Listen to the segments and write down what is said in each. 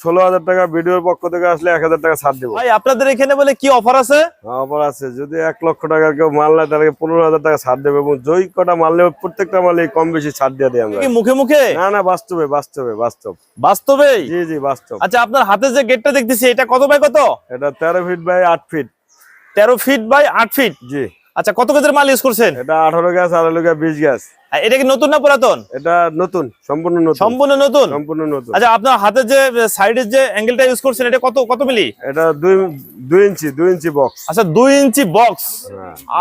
ষোলো হাজার টাকা ভিডিওর পক্ষ থেকে আসলে এক হাজার টাকা ছাড় দেবো। ভাই আপনাদের এখানে বলে কি অফার আছে? অফার আছে। যদি এক লক্ষ টাকার কেউ মাল নেয় তাহলে পনেরো হাজার টাকা ছাড় দেবে এবং জয় কটা মাল নেবে প্রত্যেকটা মালে কম বেশি ছাড় দিয়ে দেয় আমরা। মুখে মুখে? না না বাস্তবে বাস্তবে বাস্তব। বাস্তবে জি জি বাস্তব। আচ্ছা আপনার হাতে যে গেটটা দেখতেছি এটা কত বাই কত? এটা তেরো ফিট বাই আট ফিট তেরো ফিট বাই আট ফিট জি। আচ্ছা কত গেজের মাল ইউজ করছেন? এটা আঠারো গ্যাস আড়ালো গ্যাস বিশ গ্যাস এটা কি নতুন না পুরাতন? এটা নতুন সম্পূর্ণ নতুন। সম্পূর্ণ নতুন? সম্পূর্ণ নতুন। আচ্ছা আপনার হাতে যে সাইডের যে অ্যাঙ্গেলটা ইউজ করছেন এটা কত কত মিলি? এটা দুই দুই ইঞ্চি দুই ইঞ্চি বক্স আচ্ছা দুই ইঞ্চি বক্স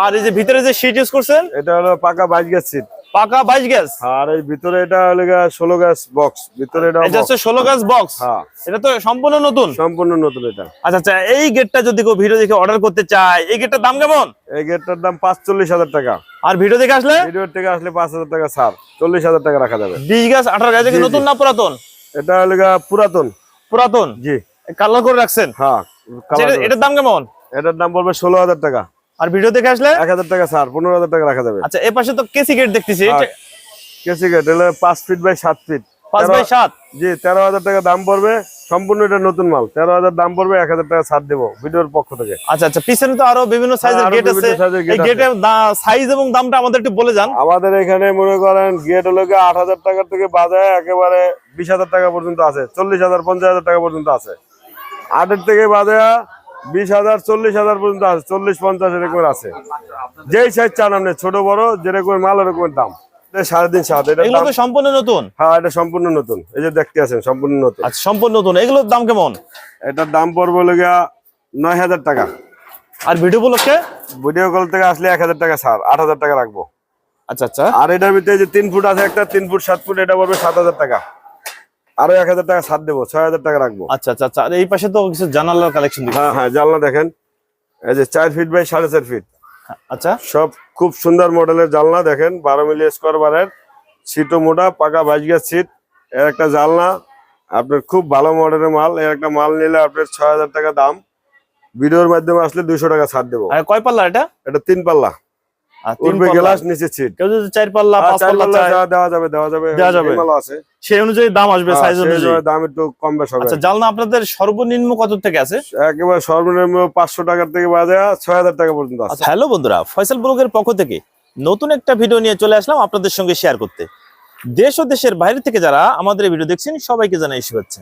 আর এই যে ভিতরে যে শীট ইউজ করছেন? এটা হলো পাকা বাইশ গ্যাস সিট পাকা বাইশ গ্যাস? আর এই ভিতরে এটা গিয়ে ষোলো গ্যাস বক্স ভিতরে এটা এটা হচ্ছে ষোলো গ্যাস বক্স হ্যাঁ। এটা তো সম্পূর্ণ নতুন? সম্পূর্ণ নতুন এটা। আচ্ছা আচ্ছা এই গেটটা যদি কেউ ভিডিও দেখে অর্ডার করতে চায় এই গেটটার দাম কেমন? এই গেটটার দাম পাঁচচল্লিশ হাজার টাকা। আর ভিডিও দেখে আসলে? ভিডিওর থেকে আসলে পাঁচ হাজার টাকা ছাড় চল্লিশ হাজার টাকা রাখা যাবে। বিশ গ্যাস আঠারো গ্যাস কি নতুন না পুরাতন? এটা হলো গিয়ে পুরাতন। পুরাতন? জি। কালার করে রাখছেন? হ্যাঁ আচ্ছা, এটা- এটার দাম কেমন? এটার দাম ষোলো হাজার টাকা। আর ভিডিও দেখে আসলে? এক হাজার টাকা ছাড় পনেরো হাজার টাকা রাখা যাবে। আচ্ছা এ পাশে তো কেসি গেট দেখতেছি কেসি গেট হলো পাঁচ ফিট বাই সাত ফিট পাঁচ বাই সাত? জি তেরো হাজার টাকা দাম পড়বে সম্পূর্ণ এটা নতুন মাল। তেরো হাজার দাম পড়বে এক হাজার টাকা ছাড় দেবো ভিডিওর পক্ষ থেকে। আচ্ছা আচ্ছা পিছনে তো আরও বিভিন্ন সাইজের হ্যাঁ, গেট আছে। গেটের সাইজ এবং দামটা আমাদের একটু বলে যান। আমাদের এখানে মনে করেন গেট হলো আট হাজার টাকা থেকে বাজায় একেবারে বিশ হাজার টাকা পর্যন্ত আছে চল্লিশ হাজার পঞ্চাশ হাজার টাকা পর্যন্ত আছে। আটের থেকে বাজায় বিশ হাজার চল্লিশ হাজার পর্যন্ত আছে চল্লিশ পঞ্চাশ এরকম আছে। যেই সাইজ চান আপনি ছোট বড় যেরকম মাল এরকমের দাম। এটা সাড়ে তিন সাত এটা সম্পূর্ণ নতুন? হ্যাঁ এটা সম্পূর্ণ নতুন। এই যে দেখতে আছেন সম্পূর্ণ নতুন। আচ্ছা সম্পূর্ণ নতুন। এগুলোর দাম কেমন? এটার দাম পড়বে নয় হাজার টাকা। আর ভিডিও উপলক্ষে? ভিডিও কল থেকে আসলে এক হাজার টাকা ছাড় আট হাজার টাকা রাখব। আচ্ছা আচ্ছা। আর এটার ভিতরে যে তিন ফুট আছে একটা তিন ফুট সাত ফুট এটা পড়বে সাত হাজার টাকা। আরও এক হাজার টাকা ছাড় দেবো ছয় হাজার টাকা রাখব। আচ্ছা আচ্ছা আচ্ছা আর এই পাশে তো কিছু জানালার কালেকশন হ্যাঁ হ্যাঁ জানলা দেখেন। এই যে চার ফিট বাই সাড়ে চার ফিট আচ্ছা। সব খুব সুন্দর মডেলের জানলা দেখেন বারো মিলি স্কোয়ার বারের। সিটও মোটা পাকা বাইশ গাছ সিট এর একটা জানলা। আপনার খুব ভালো মডেলের মাল। এর একটা মাল নিলে আপনার ছয় হাজার টাকা দাম। ভিডিওর মাধ্যমে আসলে দুইশো টাকা ছাড় দেবো। কয় পাল্লা এটা? এটা তিন পাল্লা। উঠবে গ্লাস নিচে সিট কেউ যদি চার পাল্লা পাঁচ পাল্লা পাল্লা দেওয়া- দেওয়া যাবে দেওয়া যাবে দেওয়া যাবে। আছে। সেই অনুযায়ী দাম আসবে সাইজ অনুযায়ী। দাম একটু কম বেশ হবে। আচ্ছা জানলা আপনাদের সর্বনিম্ন কত থেকে আছে? একেবারে সর্বনিম্ন পাঁচশো টাকার থেকে বাজে ছয় হাজার টাকা পর্যন্ত আছে। আচ্ছা হ্যালো বন্ধুরা ফয়সাল ব্লগের পক্ষ থেকে নতুন একটা ভিডিও নিয়ে চলে আসলাম আপনাদের সঙ্গে শেয়ার করতে। দেশ ও দেশের বাইরে থেকে যারা আমাদের ভিডিও দেখছেন সবাইকে জানাই শুভেচ্ছা।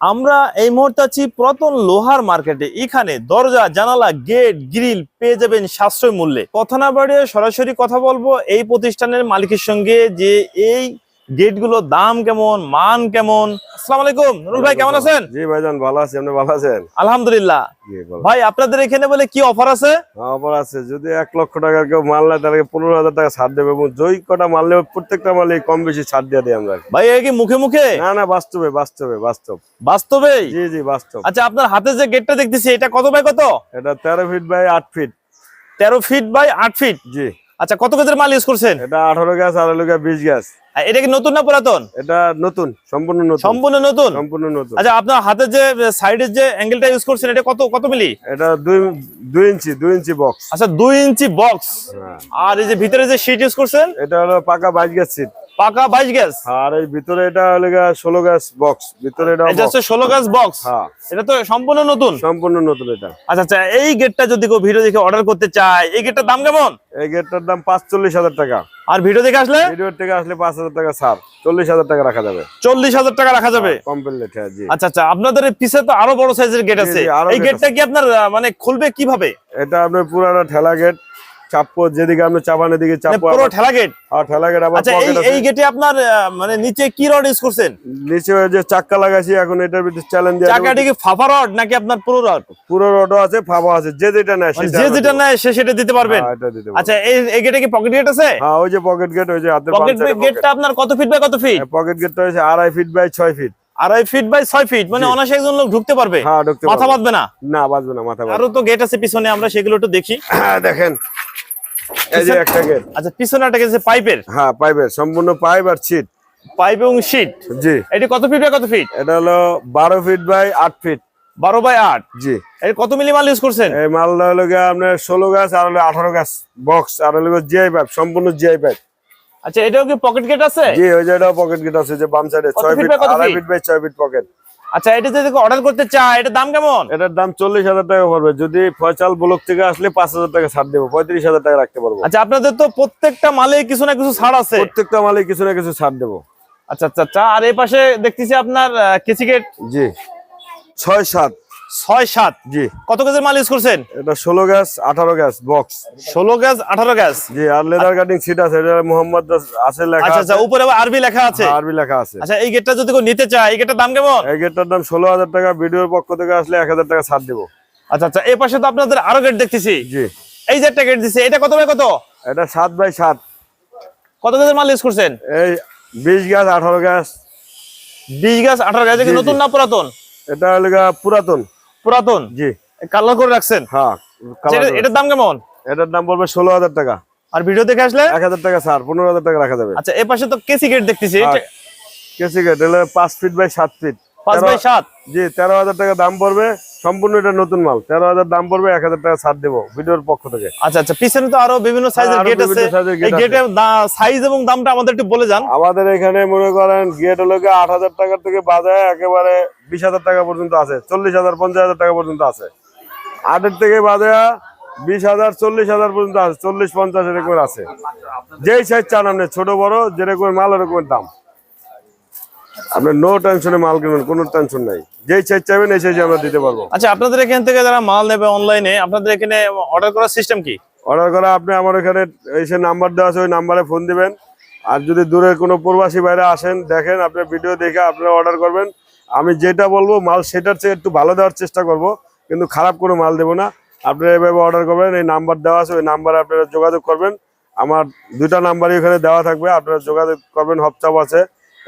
আমরা এই মুহূর্তে আছি প্রথম লোহার মার্কেটে। এখানে দরজা, জানালা, গেট, গ্রিল পেয়ে যাবেন সাশ্রয় মূল্যে। কথা না বাড়িয়ে সরাসরি কথা বলব এই প্রতিষ্ঠানের মালিকের সঙ্গে যে এই গেটগুলোর দাম কেমন? মান কেমন? আসসালামু আলাইকুম। নুরুল ভাই কেমন আছেন? জি ভাইজান ভালো আছি। আপনি ভালো আছেন? আলহামদুলিল্লাহ। ভাই আপনাদের এখানে বলে কি অফার আছে? অফার আছে। যদি এক লক্ষ টাকার কেউ মাল নেয় তাহলে পনেরো হাজার টাকা ছাড় দেবে এবং জয় কটা মাল নেবে প্রত্যেকটা মালে কম বেশি ছাড় দিয়ে দিই আমরা। ভাই এ কি মুখে মুখে? না না বাস্তবে বাস্তবে বাস্তব। বাস্তবে জি জি বাস্তব। আচ্ছা আপনার হাতে যে গেটটা দেখতেছি এটা কত বাই কত? এটা তেরো ফিট বাই আট ফিট তেরো ফিট বাই আট ফিট জি। আচ্ছা কত গাছের মাল ইউজ করছেন? এটা আঠারো গ্যাস আঠারো গ্যাস বিশ গ্যাস এটা কি নতুন না পুরাতন? এটা নতুন সম্পূর্ণ নতুন। সম্পূর্ণ নতুন? সম্পূর্ণ নতুন। আচ্ছা আপনার হাতে যে সাইডের যে অ্যাঙ্গেলটা ইউজ করছেন এটা কত কত মিলি? এটা দুই দুই ইঞ্চি দুই ইঞ্চি বক্স আচ্ছা দুই ইঞ্চি বক্স হ্যাঁ। আর এই যে ভিতরে যে সিট ইউজ করছেন? এটা হলো পাকা বাইশ গ্যাস সিট পাকা বাইশ গ্যাস। আর এই ভিতরে এটা হলো গিয়ে ষোলো গ্যাস বক্স ভিতরে এটা এটা হচ্ছে ষোলো গ্যাস বক্স হ্যাঁ। এটা তো সম্পূর্ণ নতুন? সম্পূর্ণ নতুন এটা। আচ্ছা আচ্ছা এই গেটটা যদি কেউ ভিডিও দেখে অর্ডার করতে চায় এই গেটটার দাম কেমন? এই গেটটার দাম পাঁচচল্লিশ হাজার টাকা। আর ভিডিও দেখে আসলে? ভিডিওর থেকে আসলে পাঁচ হাজার টাকা ছাড় চল্লিশ হাজার টাকা রাখা যাবে। চল্লিশ হাজার টাকা রাখা যাবে? কমপ্লিট হ্যাঁ জি। আচ্ছা আচ্ছা আপনাদের পিছে তো আরও বড় সাইজের গেট আছে। এই গেটটা কি আপনার মানে খুলবে কীভাবে? এটা আপনার পুরানো ঠেলা গেট চাপ্পো যেদিকে আপনি চাপানের দিকে মানে চাপ্পো পুরো ঠেলা গেট আর ঠেলা গেট আবার আচ্ছা এই গেটে আপনার মানে নিচে কি রড ইউজ করছেন? নিচে যে চাক্কা লাগাইছি এখন এটার ভিতরে চ্যালেঞ্জ দিয়ে চাকাটি কি ফাফা রড নাকি আপনার পুরো রড পুরো রডও আছে ফাবা আছে যে যেটা নেয় মানে যে যেটা। নেয় সে সেটা দিতে পারবেন? হ্যাঁ। আচ্ছা এই এই গেটে কি পকেট গেট আছে? হ্যাঁ ওই যে পকেট গেট ওই যে হাতের পকেট গেটটা আপনার কত ফিট বাই কত ফিট পকেট গেটটা হচ্ছে আড়াই ফিট বাই ছয় ফিট আড়াই ফিট বাই ছয় ফিট মানে। অনায়াসে একজন লোক ঢুকতে পারবে। হ্যাঁ ঢুকতে মাথা। বাঁধবে না? না বাজবে না মাথা আরও তো গেট আছে পিছনে আমরা সেগুলো একটু দেখি। হ্যাঁ দেখেন। এই যে একটা গেট আচ্ছা পিছনে একটা গেছে পাইপের? হ্যাঁ পাইপের সম্পূর্ণ পাইপ আর পাইপ এবং শীট জি। এটি কত ফিট বাই কত ফিট এটা হলো বারো ফিট বাই ফিট বারো বাই আট? জি। কত মিলি মাল ইউজ করছেন? এই মালটা হলো গিয়ে আপনার ষোলো গাছ আর হলো গাছ বক্স আর হলো জিআই পাইপ সম্পূর্ণ জিআই পাইপ আচ্ছা এটাও কি পকেট গেট আছে? জি ওই যে এটাও পকেট গেট আছে যে বাম সাইডে কত ছয় ফিট by কত ফিট বাই ছয় ফিট পকেট আচ্ছা এটা যদি অর্ডার করতে চায় এটার দাম কেমন? এটার দাম চল্লিশ হাজার টাকা পড়বে। যদি ফয়সাল ব্লক থেকে আসলে পাঁচ হাজার টাকা ছাড় দেবো পঁয়ত্রিশ হাজার টাকা রাখতে পারব। আচ্ছা আপনাদের তো প্রত্যেকটা মালে কিছু না কিছু ছাড় আছে। প্রত্যেকটা মালে কিছু না কিছু ছাড় দেবো। আচ্ছা আচ্ছা আচ্ছা আর এই পাশে দেখতেছি আপনার কেসিকেট জি। ছয় সাত। ছয় সাত। জি। কত কেজির মাল ইউজ করছেন? এটা ষোলো গ্যাস আঠারো গ্যাস বক্স। ষোলো গ্যাস আঠারো গ্যাস। জি আর লেদার কাটিং সিট আছে এটা মোহাম্মদ আছে লেখা আচ্ছা আচ্ছা উপরে আরবি লেখা আছে। হ্যাঁ, আরবি লেখা আছে। আচ্ছা এই গেটটা যদি কেউ নিতে চায় এই গেটটার দাম কেমন? এই গেটটার দাম ষোলো হাজার টাকা ভিডিওর পক্ষ থেকে আসলে এক হাজার টাকা ছাড় দেবো। আচ্ছা আচ্ছা এই পাশে তো আপনাদের আরও গেট দেখতেছি। জি। এই যে একটা গেট দিছে এটা কত বাই কত? এটা সাত বাই সাত। কত কেজির মাল ইউজ করছেন? এই বিশ গ্যাস আঠারো গ্যাস। বিশ গাছ আঠারো গাছ। নতুন না পুরাতন? এটা হলো পুরাতন। পুরাতন? জি। কালার করে রাখছেন? হ্যাঁ। এটার দাম কেমন? এটার দাম পড়বে ষোলো হাজার টাকা। আর ভিডিও দেখে আসলে? এক হাজার টাকা স্যার পনেরো হাজার টাকা রাখা যাবে। আচ্ছা এ পাশে তো কেসি গেট দেখতেছি। কেসি গেট এলে পাঁচ ফিট বাই সাত ফিট পাঁচ বাই সাত? জি তেরো হাজার টাকা দাম পড়বে। সম্পূর্ণ এটা নতুন মাল। তেরো হাজার দাম পড়বে এক হাজার টাকা ছাড় দেবো ভিডিওর পক্ষ থেকে। আচ্ছা আচ্ছা পিছনে তো আরও বিভিন্ন সাইজের হ্যাঁ, গেট আছে। এর gate এই গেটের সাইজ এবং দামটা আমাদের একটু বলে যান। আমাদের এখানে মনে করেন গেট হলো আট হাজার টাকার থেকে বাজায় একেবারে বিশ হাজার টাকা পর্যন্ত আছে চল্লিশ হাজার পঞ্চাশ হাজার টাকা পর্যন্ত আছে। আটের থেকে বাজায় বিশ হাজার চল্লিশ হাজার পর্যন্ত আছে চল্লিশ পঞ্চাশ এরকম আছে। যেই সাইজ চান আপনি ছোট বড় যেরকম মাল ওরকমের দাম। আপনি নো টেনশনে মাল কিনবেন কোনো টেনশন নাই। যেই সাইজ চাইবেন এই সাইজে আমরা দিতে পারব। আচ্ছা আপনাদের এখান থেকে যারা মাল নেবে অনলাইনে আপনাদের এখানে অর্ডার করার সিস্টেম কি? অর্ডার করা আপনি আমার এখানে এসে নাম্বার দেওয়া আছে ওই নাম্বারে ফোন দিবেন। আর যদি দূরের কোনো প্রবাসী বাইরে আসেন দেখেন আপনি ভিডিও দেখে আপনারা অর্ডার করবেন। আমি যেটা বলব মাল সেটার চেয়ে একটু ভালো দেওয়ার চেষ্টা করব কিন্তু খারাপ কোনো মাল দেবো না। আপনারা এভাবে অর্ডার করবেন এই নাম্বার দেওয়া আছে ওই নাম্বারে আপনারা যোগাযোগ করবেন। আমার দুইটা নাম্বারই ওখানে দেওয়া থাকবে আপনারা যোগাযোগ করবেন হপচাপ আছে।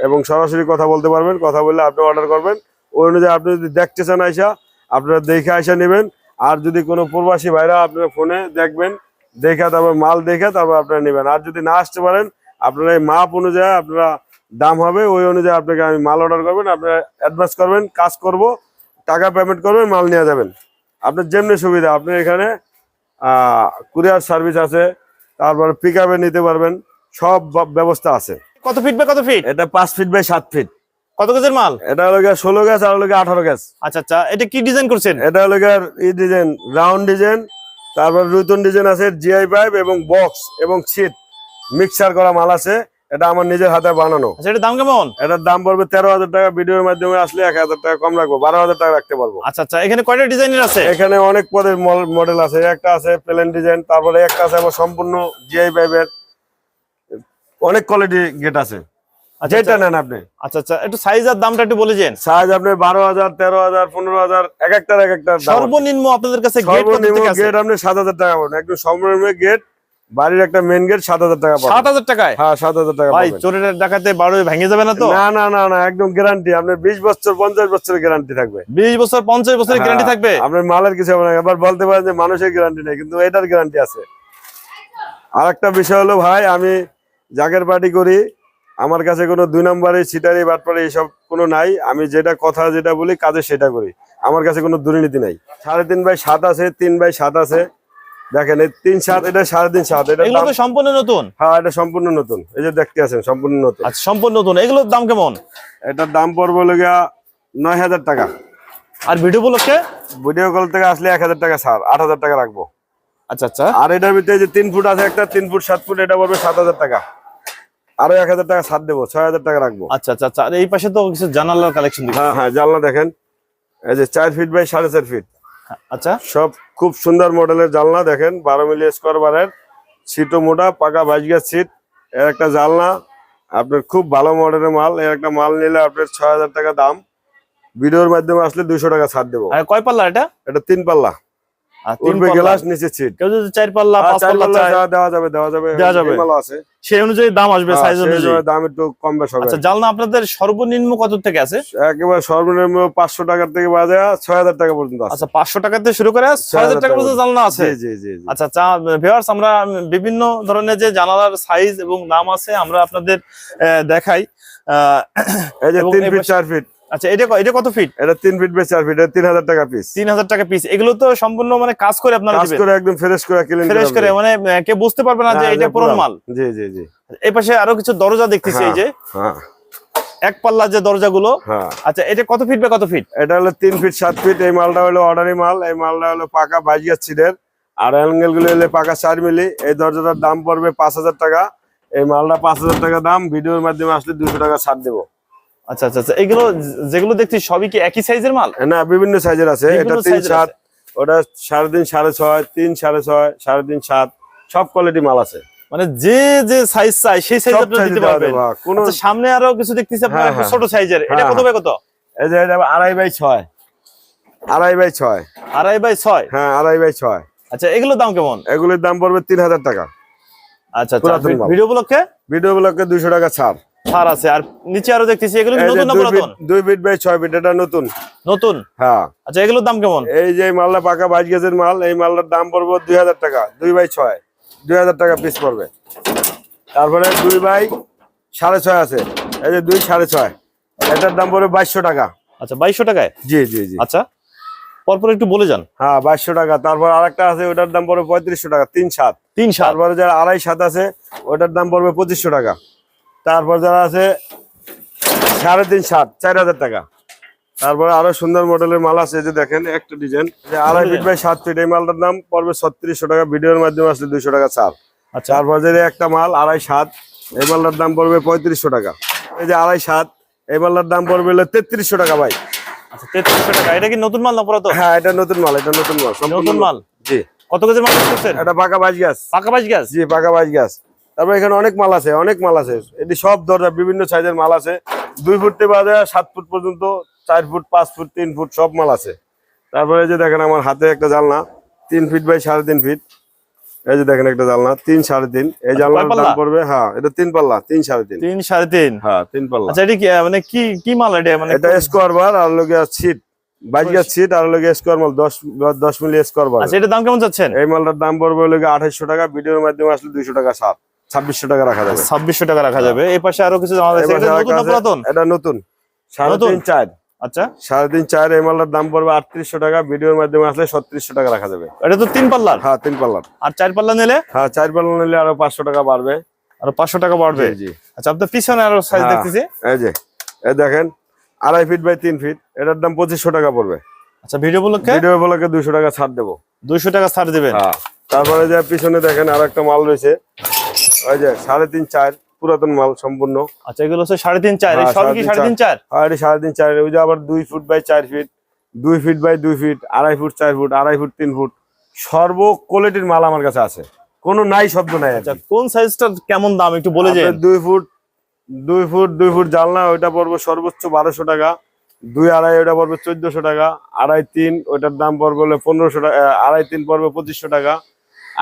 এবং সরাসরি কথা বলতে পারবেন, কথা বললে আপনি অর্ডার করবেন। ওই অনুযায়ী আপনি যদি দেখতে চান আইসা, আপনারা দেখে আইসা নেবেন। আর যদি কোনো প্রবাসী ভাইরা আপনারা ফোনে দেখবেন, দেখে তারপর মাল দেখে তারপর আপনারা নেবেন। আর যদি না আসতে পারেন, আপনারা এই মাপ অনুযায়ী আপনারা দাম হবে, ওই অনুযায়ী আপনাকে আমি মাল অর্ডার করবেন, আপনারা অ্যাডভান্স করবেন, কাজ করব, টাকা পেমেন্ট করবেন, মাল নিয়ে যাবেন। আপনার যেমনি সুবিধা, আপনি এখানে কুরিয়ার সার্ভিস আছে, তারপরে পিক নিতে পারবেন, সব ব্যবস্থা আছে। কত ফিট বাই কত ফিট এটা পাঁচ ফিট বাই সাত ফিট কত কেজির মাল? এটা হলো গিয়ে ষোলো গ্যাস আর হলো গিয়ে আঠারো গ্যাস আচ্ছা আচ্ছা এটা কি ডিজাইন করছেন? এটা হলো গিয়ে ই ডিজাইন রাউন্ড ডিজাইন তারপর রুতন ডিজাইন আছে জিআই পাইপ এবং বক্স এবং সিট মিক্সার করা মাল আছে এটা আমার নিজের হাতে বানানো। আচ্ছা এটার দাম কেমন? এটার দাম পড়বে তেরো হাজার টাকা ভিডিওর মাধ্যমে আসলে এক হাজার টাকা কম রাখব বারো হাজার টাকা রাখতে পারব। আচ্ছা আচ্ছা এখানে কয়টা ডিজাইনের আছে? এখানে অনেক পদের মডেল আছে একটা আছে প্লেন ডিজাইন তারপরে একটা আছে আমার সম্পূর্ণ জিআই পাইপের অনেক কোয়ালিটি গেট আছে। আচ্ছা যেটা আচ্ছা, নেন আপনি। আচ্ছা আচ্ছা একটু সাইজ আর দামটা একটু বলে যান সাইজ আপনি বারো হাজার তেরো হাজার পনেরো হাজার এক একটার এক একটা দাম সর্বনিম্ন আপনাদের কাছে গেট সর্বনিম্ন গেট আপনি সাত হাজার টাকা পাবেন। একদম সর্বনিম্ন গেট বাড়ির একটা মেন গেট সাত হাজার টাকা সাত পাবেন হাজার টাকায়? হ্যাঁ সাত হাজার টাকা ভাই চোরের ডাকাতে বারো ভেঙে যাবে না তো? না না না না একদম গ্যারান্টি আপনার বিশ বছর পঞ্চাশ বছরের গ্যারান্টি থাকবে। বিশ বছর পঞ্চাশ বছরের গ্যারান্টি থাকবে? আপনার মালের কিছু হবে না। এবার বলতে পারেন যে মানুষের গ্যারান্টি নেই কিন্তু এটার গ্যারান্টি আছে। আর একটা বিষয় হলো ভাই আমি জাগের পার্টি করি। আমার কাছে কোনো দুই নম্বরে সিটারি বাটপাড়ি এইসব কোনো নাই। আমি যেটা কথা যেটা বলি কাজে সেটা করি। আমার কাছে কোনো দুর্নীতি নাই। সাড়ে তিন বাই সাত আছে তিন বাই সাত আছে। দেখেন এই তিন সাত এটা সাড়ে তিন সাত এটা এগুলো তো সম্পূর্ণ নতুন। হ্যাঁ এটা সম্পূর্ণ নতুন। এই যে দেখতে আছেন সম্পূর্ণ নতুন। আচ্ছা সম্পূর্ণ নতুন। এগুলোর দাম কেমন? এটার দাম পড়বে হলো গিয়া নয় হাজার টাকা। আর ভিডিও উপলক্ষে? ভিডিও কল থেকে আসলে এক হাজার টাকা ছাড় আট হাজার টাকা রাখব। আচ্ছা আচ্ছা। আর এটার ভিতরে যে তিন ফুট আছে একটা তিন ফুট সাত ফুট এটা পড়বে সাত হাজার টাকা। আরও এক হাজার টাকা ছাড় দেবো ছয় হাজার টাকা রাখব। আচ্ছা আচ্ছা আচ্ছা আর এই পাশে তো কিছু জানালার কালেকশন হ্যাঁ হ্যাঁ জানলা দেখেন। এই যে চার ফিট বাই সাড়ে চার ফিট আচ্ছা। সব খুব সুন্দর মডেলের জানলা দেখেন বারো মিলি স্কোয়ার বারের। সিটও মোটা পাকা বাইশ গাছ সিট এর একটা জানলা। আপনার খুব ভালো মডেলের মাল। এর একটা মাল নিলে আপনার ছয় হাজার টাকা দাম। ভিডিওর মাধ্যমে আসলে দুশো টাকা ছাড় দেবো। আর কয় পাল্লা এটা? এটা তিন পাল্লা। উঠবে পাল্লা। গ্লাস নিচে সিট কেউ যদি চার পাল্লা পাঁচ পাল্লা চায় দেওয়া- দেওয়া যাবে দেওয়া যাবে দেওয়া যাবে। আছে। সেই অনুযায়ী দাম আসবে হ্যাঁ, সাইজ অনুযায়ী। দাম একটু কম বেশ হবে। আচ্ছা জানলা আপনাদের সর্বনিম্ন কত থেকে আছে? একেবারে সর্বনিম্ন পাঁচশো টাকার থেকে বাজে টাকা পর্যন্ত আছে। আচ্ছা পাঁচশো টাকা থেকে শুরু করে ছয় হাজার টাকা পর্যন্ত। জানলা আছে। জি জি জি জি। আচ্ছা ভিউয়ার্স আমরা বিভিন্ন ধরনের যে জানালার সাইজ এবং দাম আছে আমরা আপনাদের আহ, দেখাই। আহ, এই যে ফিট চার ফিট আচ্ছা এটা ক- এটা কত ফিট এটা তিন ফিট বাই চার ফিট এটা তিন হাজার টাকা পিস তিন হাজার টাকা পিস এগুলো তো সম্পূর্ণ মানে কাজ করে আপনারা কাজ করে একদম ফ্রেশ করে ক্লিন ফ্রেশ করে মানে কেউ বুঝতে পারবে না যে এটা পুরনো মাল। জি জি জি। এই পাশে আরও কিছু দরজা দেখতেছি এই যে। হ্যাঁ। এক পাল্লা যে দরজাগুলো। হ্যাঁ। আচ্ছা এটা কত ফিট বা কত ফিট এটা হলো তিন ফিট সাত ফিট এই মালটা হলো অর্ডারি মাল। এই মালটা হলো পাকা গাছ ছিটের আর অ্যাঙ্গেলগুলো হলে পাকা চার মিলি। এই দরজাটার দাম পড়বে পাঁচ হাজার টাকা। এই মালটা পাঁচ হাজার টাকা দাম। ভিডিওর মাধ্যমে আসলে দুশো টাকা ছাড় দেবো। আচ্ছা আচ্ছা আচ্ছা এগুলো যেগুলো দেখছি সবই কি একই সাইজের মাল? না বিভিন্ন সাইজের আছে। এটা তিন সাত ওটা সাড়ে তিন সাড়ে ছয় তিন সাড়ে ছয় সাড়ে তিন সাত সব কোয়ালিটি মাল আছে। মানে যে যে সাইজ চাই সেই সাইজ size দিতে পারবেন। কোনো আচ্ছা সামনে আরও কিছু দেখতেছি আপনার হ্যাঁ, একটু হ্যাঁ। ছোট সাইজের এটা হ্যাঁ, কত বাই কত? এই যে এটা আড়াই বাই ছয়। আড়াই বাই ছয়। আড়াই বাই ছয়? হ্যাঁ আড়াই বাই ছয়। আচ্ছা এগুলোর দাম কেমন? এগুলির দাম পড়বে তিন হাজার টাকা। আচ্ছা আচ্ছা। ভিডিও উপলক্ষে ভিডিও গুলোকে দুশো টাকা ছাড়। ছাড় আছে। আর নিচে আরও দেখতেছি এগুলো নতুন না পুরাতন? ফিট দুই ফিট বাই ছয় ফিট এটা নতুন। নতুন? হ্যাঁ। আচ্ছা এগুলোর দাম কেমন? এই যে মালটা পাকা বাইশ গেজের মাল এই মালটার দাম পড়বে দুই হাজার টাকা দুই বাই ছয়। দুই হাজার টাকা পিস পড়বে। তারপরে দুই বাই সাড়ে ছয় আছে। এই যে দুই সাড়ে ছয়। এটার দাম পড়বে বাইশশো টাকা। আচ্ছা বাইশশো টাকায়? জি জি জি। আচ্ছা পরপর একটু বলে যান। হ্যাঁ বাইশশো টাকা। তারপর আরেকটা আছে ওটার দাম পড়বে পঁয়ত্রিশশো টাকা তিন সাত। তিন সাত। তারপরে যারা আড়াই সাত আছে ওটার দাম পড়বে পঁচিশশো টাকা। তারপর যারা আছে সাড়ে তিন সাত চার হাজার টাকা। তারপরে আরও সুন্দর মডেলের মাল আছে যে দেখেন একটা ডিজাইন আড়াই ফিট বাই সাত ফিট এই মালটার দাম পড়বে ছত্রিশশো টাকা ভিডিওর মাধ্যমে আসলে দুইশো টাকা আচ্ছা। তারপর যে একটা মাল আড়াই সাত এই মালটার দাম পড়বে পঁয়ত্রিশশো টাকা। এই যে আড়াই সাত এই মালটার দাম পড়বে হলো তেত্রিশশো টাকা ভাই। আচ্ছা তেত্রিশশো টাকা। এটা কি নতুন মাল না পুরাতন? হ্যাঁ এটা নতুন মাল এটা নতুন মাল নতুন মাল? জি। কত কেজির মাল এটা পাকা বাইশ গাছ পাকা বাইশ গ্যাস? জি পাকা বাইশ গাছ তারপর এখানে অনেক মাল আছে অনেক মাল আছে। এটি সব দরজা বিভিন্ন সাইজের মাল আছে। দুই ফুট থেকে বাদে সাত ফুট পর্যন্ত চার ফুট পাঁচ ফুট তিন ফুট সব মাল আছে। তারপরে এই যে দেখেন আমার হাতে একটা জালনা তিন ফিট বাই সাড়ে তিন ফিট। এই যে দেখেন একটা জালনা তিন সাড়ে তিন। এই আচ্ছা? দাম পড়বে হ্যাঁ এটা তিন পাল্লা তিন সাড়ে তিন। তিন সাড়ে তিন? হ্যাঁ তিন পাল্লা। আচ্ছা এটা কি মানে কি কি মাল এটা? মানে এটা স্কোয়ার বার আর লোকে সিট বাইশ গাছ সিট আর স্কোয়ার মাল দশ দশ মিলি স্কোয়ার বার আচ্ছা এটার দাম কেমন যাচ্ছেন এই মালটার দাম পড়বে আঠাইশশো টাকা ভিডিওর মাধ্যমে আসলে দুইশো টাকা সাত ছাব্বিশশো টাকা রাখা যাবে। ছাব্বিশশো টাকা রাখা যাবে। এই পাশে আরও কিছু কাছে- পুরাতন? এটা নতুন। সাড়ে তিন চার। আচ্ছা। সাড়ে তিন চার এই মালটার দাম পড়বে আটত্রিশশো টাকা। ভিডিওর মাধ্যমে আসলে ছত্রিশশো টাকা রাখা যাবে। এটা তো তিন পাল্লার? হ্যাঁ তিন পাল্লার। আর চার পাল্লা নিলে? হ্যাঁ চার পাল্লা নিলে আরও পাঁচশো টাকা বাড়বে। আরও পাঁচশো টাকা বাড়বে? জি, আচ্ছা আপনার পিছনে আরও সাইজ হ্যাঁ। দেখতেছি। এই যে এই দেখেন আড়াই ফিট বাই তিন ফিট এটার দাম পঁচিশশো টাকা পড়বে। আচ্ছা ভিডিও উপলক্ষে? ভিডিও বলাকে দুশো টাকা ছাড় দেবো। দুইশো টাকা ছাড় দিবেন। হ্যাঁ তারপরে যে পিছনে দেখেন আর একটা মাল রয়েছে। ওই যে সাড়ে তিন চার পুরাতন মাল সম্পূর্ণ। আচ্ছা এগুলো হচ্ছে সাড়ে তিন চার হ্যাঁ, সাড়ে কি তিন সাড়ে তিন চার? আর সাড়ে তিন চার ওই যে আবার দুই ফুট বাই চার ফিট দুই ফিট বাই দুই ফিট আড়াই ফুট চার ফুট আড়াই ফুট তিন ফুট সর্ব কোয়ালিটির মাল আমার কাছে আছে। কোনো নাই শব্দ নাই আচ্ছা কোন সাইজটা কেমন দাম একটু বলে যান দুই ফুট দুই ফুট দুই ফুট জানলা ওইটা পড়বে সর্বোচ্চ বারোশো টাকা দুই আড়াই ওইটা পড়বে চোদ্দশো টাকা আড়াই তিন ওইটার দাম পড়বে হলো পনেরোশো টাকা আড়াই তিন পড়বে পঁচিশশো টাকা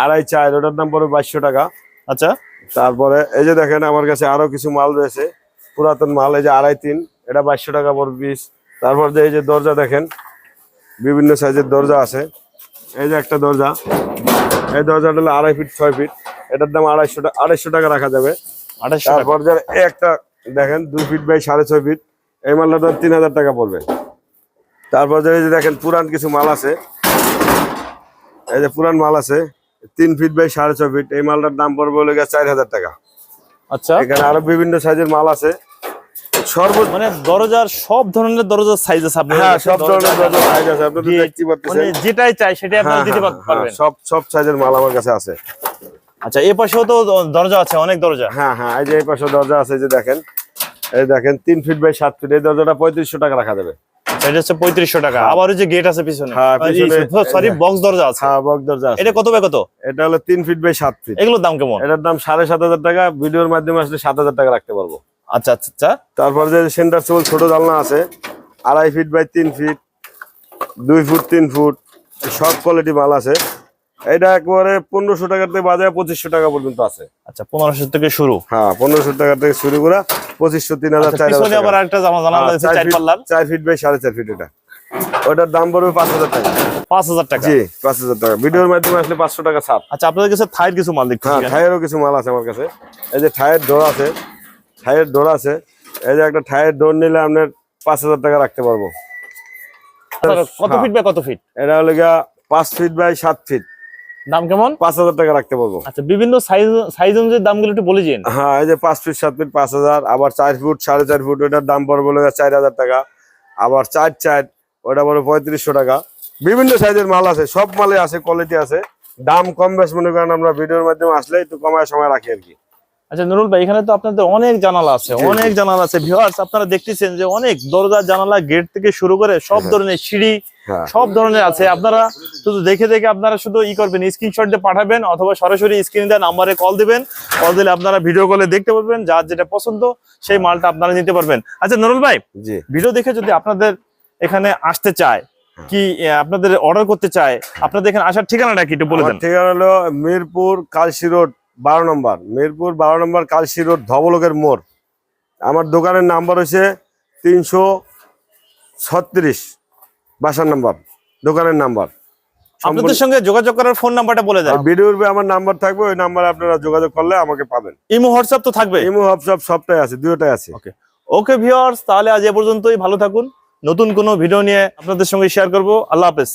আড়াই চার ওটার দাম পড়বে বাইশশো টাকা। আচ্ছা। তারপরে এই যে দেখেন আমার কাছে আরও কিছু মাল রয়েছে। পুরাতন মাল এই যে আড়াই তিন এটা বাইশশো টাকা পর পিস তারপর যে এই যে দরজা দেখেন বিভিন্ন সাইজের দরজা আছে। এই যে একটা দরজা এই দরজাটা হলো আড়াই ফিট ছয় ফিট। এটার দাম আড়াইশো টাকা আড়াইশো টাকা রাখা যাবে। তারপর যে এই একটা দেখেন দুই ফিট বাই সাড়ে ছয় ফিট এই মালটার দাম তিন হাজার টাকা পড়বে। তারপর যে এই যে দেখেন পুরান কিছু মাল আছে। এই যে পুরান মাল আছে। তিন ফিট বাই সাড়ে ছয় ফিট এই মালটার দাম পড়বে হলো চার হাজার টাকা। আচ্ছা। এখানে আরও বিভিন্ন সাইজের মাল আছে। সর্বোচ্চ মানে দরজার সব ধরনের দরজার সাইজ আছে আপনার হ্যাঁ সব ধরনের সাইজ আছে। আপনি মানে যেটাই চাই সেটাই হ্যাঁ, দিতে হ্যাঁ, পারবেন। সব সব সাইজের মাল আমার কাছে আছে। আচ্ছা এই পাশেও তো দরজা আছে অনেক দরজা। হ্যাঁ হ্যাঁ এই যে এই পাশে দরজা আছে যে দেখেন। এই দেখেন তিন ফিট বাই সাত ফিট এই দরজাটা পঁয়ত্রিশশো টাকা রাখা যাবে। এটা হচ্ছে পঁয়ত্রিশশো টাকা। আবার ওই যে গেট আছে পিছনে। হ্যাঁ, সরি বক্স দরজা আছে। হ্যাঁ দরজা এটা কত বাই কত? এটা হলো তিন ফিট বাই সাত ফিট এগুলোর দাম কেমন? এটার দাম সাড়ে সাত হাজার টাকা। ভিডিওর মাধ্যমে আসলে সাত হাজার টাকা রাখতে পারব। আচ্ছা আচ্ছা আচ্ছা। তারপর যে সেন্টার চোল ছোট জানলা আছে আড়াই ফিট বাই তিন ফিট দুই ফুট তিন ফুট সব কোয়ালিটি মাল আছে। এটা একবারে পনেরোশো টাকার থেকে বাজারে পঁচিশশো টাকা পর্যন্ত আছে। আচ্ছা পনেরোশো থেকে শুরু? হ্যাঁ পনেরোশো টাকা থেকে শুরু করে পঁচিশশো তিন হাজার আচ্ছা, চার হাজার হ্যাঁ, চার ফিট- বাই সাড়ে চার ফিট এটা। ওটার দাম পড়বে পাঁচ হাজার টাকা। পাঁচ হাজার টাকা? জি পাঁচ হাজার টাকা। ভিডিওর মাধ্যমে আসলে পাঁচশো টাকা ছাড়। আচ্ছা আপনাদের কাছে কিছু মাল দেখছি হ্যাঁ কিছু মাল আছে আমার কাছে। এই যে ডোর আছে ডোর আছে। এই যে একটা ডোর নিলে আপনার পাঁচ হাজার টাকা রাখতে পারব। আচ্ছা, কত হ্যাঁ। ফিট বাই কত ফিট? এটা হলো গিয়া পাঁচ ফিট বাই সাত ফিট। দাম কেমন? পাঁচ হাজার টাকা রাখতে পারব আচ্ছা বিভিন্ন সাইজ সাইজ অনুযায়ী দামগুলো একটু বলে দিন। হ্যাঁ এই যে পাঁচ ফিট সাত ফিট পাঁচ হাজার আবার চার ফুট সাড়ে চার ফুট ওটার দাম পড়বে বলে চার হাজার টাকা। আবার চার চার ওটা পড়বে পঁয়ত্রিশশো টাকা। বিভিন্ন সাইজের মাল আছে সব মালে আছে কোয়ালিটি আছে। দাম কম বেশ মনে করেন আমরা ভিডিওর মাধ্যমে আসলে একটু কমায় সময় রাখি আর কি। আচ্ছা নুরুল ভাই এখানে তো আপনাদের অনেক জানালা আছে। অনেক জানালা আছে। ভিউয়ার্স আপনারা দেখতেছেন যে অনেক দরজা জানালা গেট থেকে শুরু করে সব ধরনের সিঁড়ি হ্যাঁ। সব ধরনের আছে। আপনারা শুধু দেখে দেখে আপনারা শুধু ই করবেন স্ক্রিনশট দিয়ে পাঠাবেন অথবা সরাসরি স্ক্রিনে দেওয়া নাম্বারে কল দিবেন। কল দিলে আপনারা ভিডিও কলে দেখতে পারবেন যার যেটা পছন্দ সেই মালটা আপনারা নিতে পারবেন। আচ্ছা নুরুল ভাই জি। ভিডিও দেখে যদি আপনাদের এখানে আসতে চায় কি আপনাদের অর্ডার করতে চায় আপনাদের এখানে আসার ঠিকানাটা কি একটু বলে দেন? ঠিকানা হলো মিরপুর কালসি রোড বারো নম্বর মিরপুর বারো নম্বর কালশি রোড ধবলকের মোড়। আমার দোকানের নাম্বার হচ্ছে তিনশো ছত্রিশ বাসার নাম্বার দোকানের নাম্বার। আপনাদের সঙ্গে যোগাযোগ করার ফোন নাম্বারটা বলে দেন। ভিডিওর আমার নাম্বার থাকবে ওই নাম্বারে আপনারা যোগাযোগ করলে আমাকে পাবেন। ইমো হোয়াটসঅ্যাপ তো থাকবে। ইমো সব সবটাই আছে দুটোটাই আছে। ওকে ভিউয়ার্স তাহলে আজ এ পর্যন্তই ভালো থাকুন। নতুন কোনো ভিডিও নিয়ে আপনাদের সঙ্গে শেয়ার করব। আল্লাহ হাফেজ।